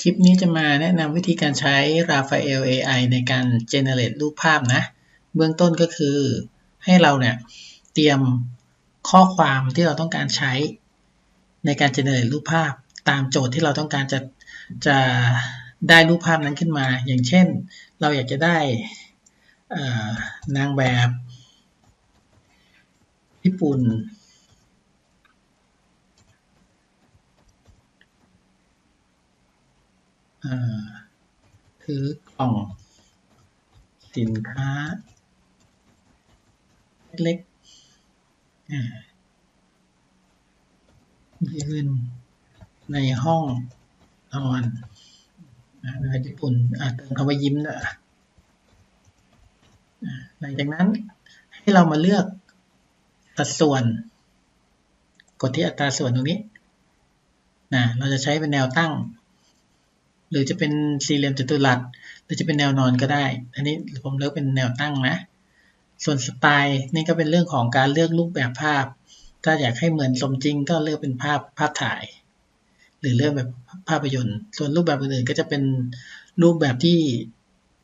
คลิปนี้จะมาแนะนำวิธีการใช้ Raphael AI ในการ generate รูปภาพนะ เบื้องต้นก็คือให้เราเนี่ยเตรียมข้อความที่เราต้องการใช้ ในการ generate รูปภาพ ตามโจทย์ที่เราต้องการจะจะได้รูปภาพนั้นขึ้นมา อย่างเช่น เราอยากจะได้นางแบบ ญี่ปุ่น คือกล่อง สินค้า เล็กยืนในห้องนอนในญี่ปุ่นเติมคำว่ายิ้มนะหลังจากนั้นให้เรามาเลือกสัดส่วน กดที่อัตราส่วนตรงนี้นะเราจะใช้เป็นแนวตั้ง หรือจะเป็นสี่เหลี่ยมจัตุรัส หรือจะเป็นแนวนอนก็ได้ อันนี้ผมเลือกเป็นแนวตั้งนะ ส่วนสไตล์นี่ก็เป็นเรื่องของการเลือกรูปแบบภาพ ถ้าอยากให้เหมือนสมจริงก็เลือกเป็นภาพภาพถ่าย หรือเลือกแบบภาพยนตร์ ส่วนรูปแบบอื่นๆก็จะเป็นรูปแบบที่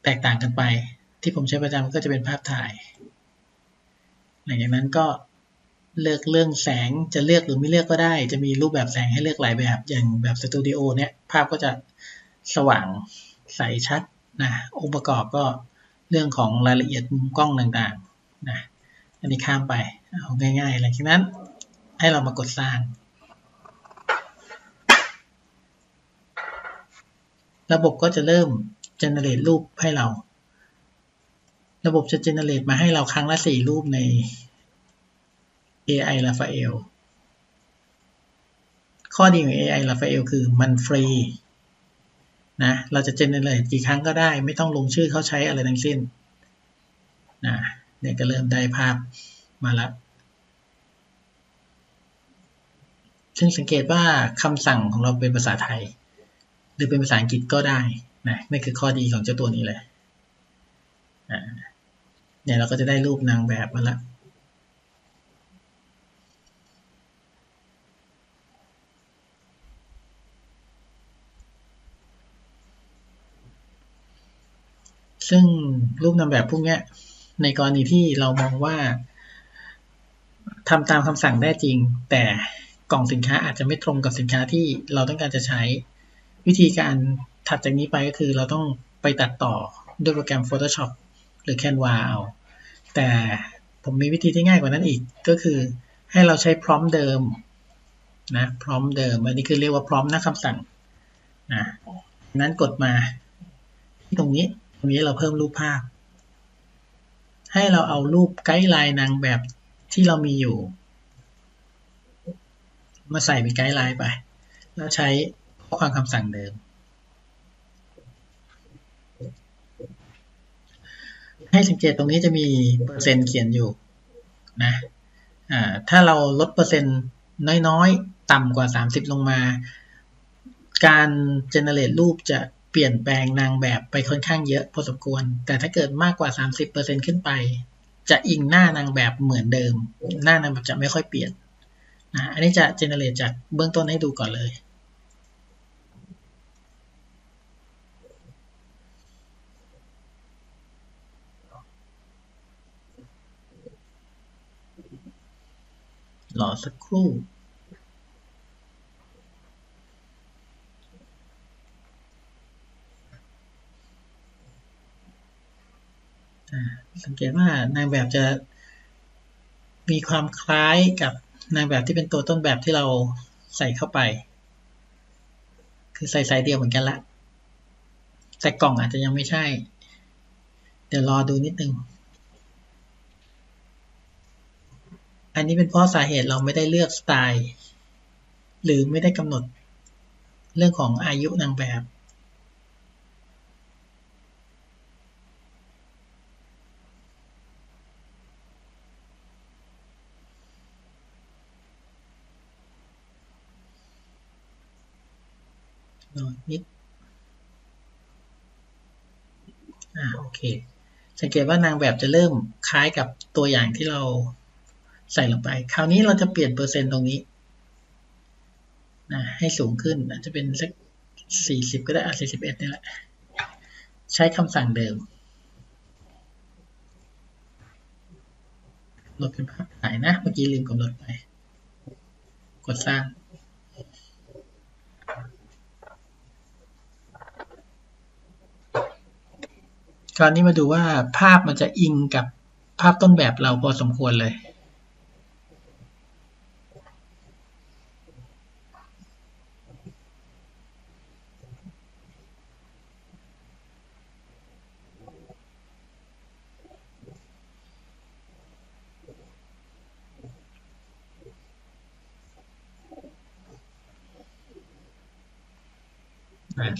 แตกต่างกันไป ที่ผมใช้ประจำก็จะเป็นภาพถ่าย หลังจากนั้นก็เลือกเรื่องแสงจะเลือกหรือไม่เลือกก็ได้ จะมีรูปแบบแสงให้เลือกหลายแบบอย่างแบบสตูดิโอเนี่ยภาพก็จะ สว่างใสชัดนะองค์ประกอบก็เรื่องของรายละเอียดมุมกล้องต่างๆนะอันนี้ข้ามไปเอาง่ายๆหลังจากนั้นให้เรามากดสร้าง ระบบก็จะเริ่ม generate รูปให้เรา ระบบจะ generate มาให้เราครั้งละ4รูปใน AI Raphael ข้อดีของ AI Raphael คือมันฟรี นะเราจะเจนเนเรตกี่ครั้งก็ได้ ไม่ต้องลงชื่อเขาใช้อะไรทั้งสิ้นนะเนี่ยก็เริ่มได้ภาพมาแล้วซึ่งสังเกตว่าคำสั่งของเราเป็นภาษาไทย หรือเป็นภาษาอังกฤษก็ได้นะนี่คือข้อดีของเจ้าตัวนี้เลยเนี่ยเราก็จะได้รูปนางแบบมาแล้ว ซึ่งรูปนำแบบพวกนี้ในกรณีที่เรามองว่าทำตามคำสั่งได้จริง แต่กล่องสินค้าอาจจะไม่ตรงกับสินค้าที่เราต้องการจะใช้ วิธีการถัดจากนี้ไปก็คือเราต้องไปตัดต่อด้วยโปรแกรม Photoshop หรือ Canva เอาแต่ผมมีวิธีที่ง่ายกว่านั้นอีกก็คือให้เราใช้พร้อมเดิมนะพร้อมเดิมอันนี้คือเรียกว่าพร้อมนะคำสั่งนะนั้นกดมาที่ตรงนี้ รงนี้เราเพิ่มรูปภาพ ให้เราเอารูปไกด์ไลน์นางแบบที่เรามีอยู่ มาใส่เป็นไกด์ไลน์ไป แล้วใช้ข้อความคำสั่งเดิม ให้สังเกตตรงนี้จะมีเปอร์เซ็นต์เขียนอยู่นะถ้าเราลดเปอร์เซ็นต์น้อยๆ ต่ำกว่า 30 ลงมา การเจเนเรตรูปจะ ปลี่ยนแปลงนางแบบไปค่อนข้างเยอะพอสมควร แต่ถ้าเกิดมากกว่า 30%ขึ้นไป จะอิงหน้านางแบบเหมือนเดิม หน้านางแบบจะไม่ค่อยเปลี่ยนนะอันนี้จะเจเนเรตจากเบื้องต้นให้ดูก่อนเลยรอสักครู่ สังเกตว่านางแบบจะมีความคล้ายกับนางแบบที่เป็นตัวต้นแบบที่เราใส่เข้าไป คือใส่ไซส์เดียวเหมือนกันละ แต่กล่องอาจจะยังไม่ใช่ เดี๋ยวรอดูนิดนึง อันนี้เป็นเพราะสาเหตุเราไม่ได้เลือกสไตล์ หรือไม่ได้กำหนดเรื่องของอายุนางแบบ นอนนิดอ่าโอเค สังเกตว่านางแบบจะเริ่มคล้ายกับตัวอย่างที่เราใส่ลงไป คราวนี้เราจะเปลี่ยนเปอร์เซ็นต์ตรงนี้นะให้สูงขึ้นอาจจะเป็นสักสี่สิบก็ได้อะสี่สิบเอ็ดนี่แหละ ใช้คำสั่งเดิมลดเป็นภาพถ่ายนะ เมื่อกี้ลืมกำหนดไป กดสร้าง คราวนี้มาดูว่าภาพมันจะอิงกับภาพต้นแบบเราพอสมควรเลย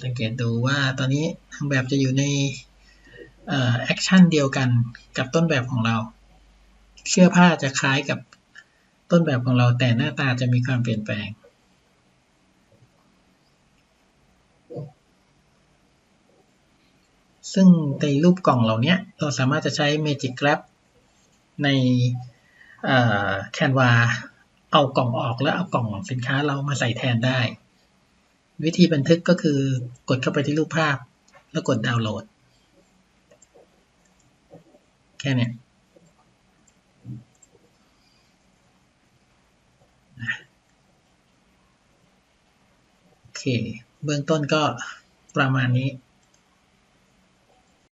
สังเกตดูว่าตอนนี้ทางแบบจะอยู่ใน แอคชั่นเดียวกันกับต้นแบบของเรา เสื้อผ้าจะคล้ายกับต้นแบบของเราแต่หน้าตาจะมีความเปลี่ยนแปลง ซึ่งในรูปกล่องเหล่านี้เราสามารถจะใช้ Magic Grab ในแคนวาเอากล่องออกแล้วเอากล่องสินค้าเรามาใส่แทนได้ วิธีบันทึกก็คือกดเข้าไปที่รูปภาพแล้วกดดาวน์โหลด ค่เนี้ยโอเค เบื้องต้นก็ประมาณนี้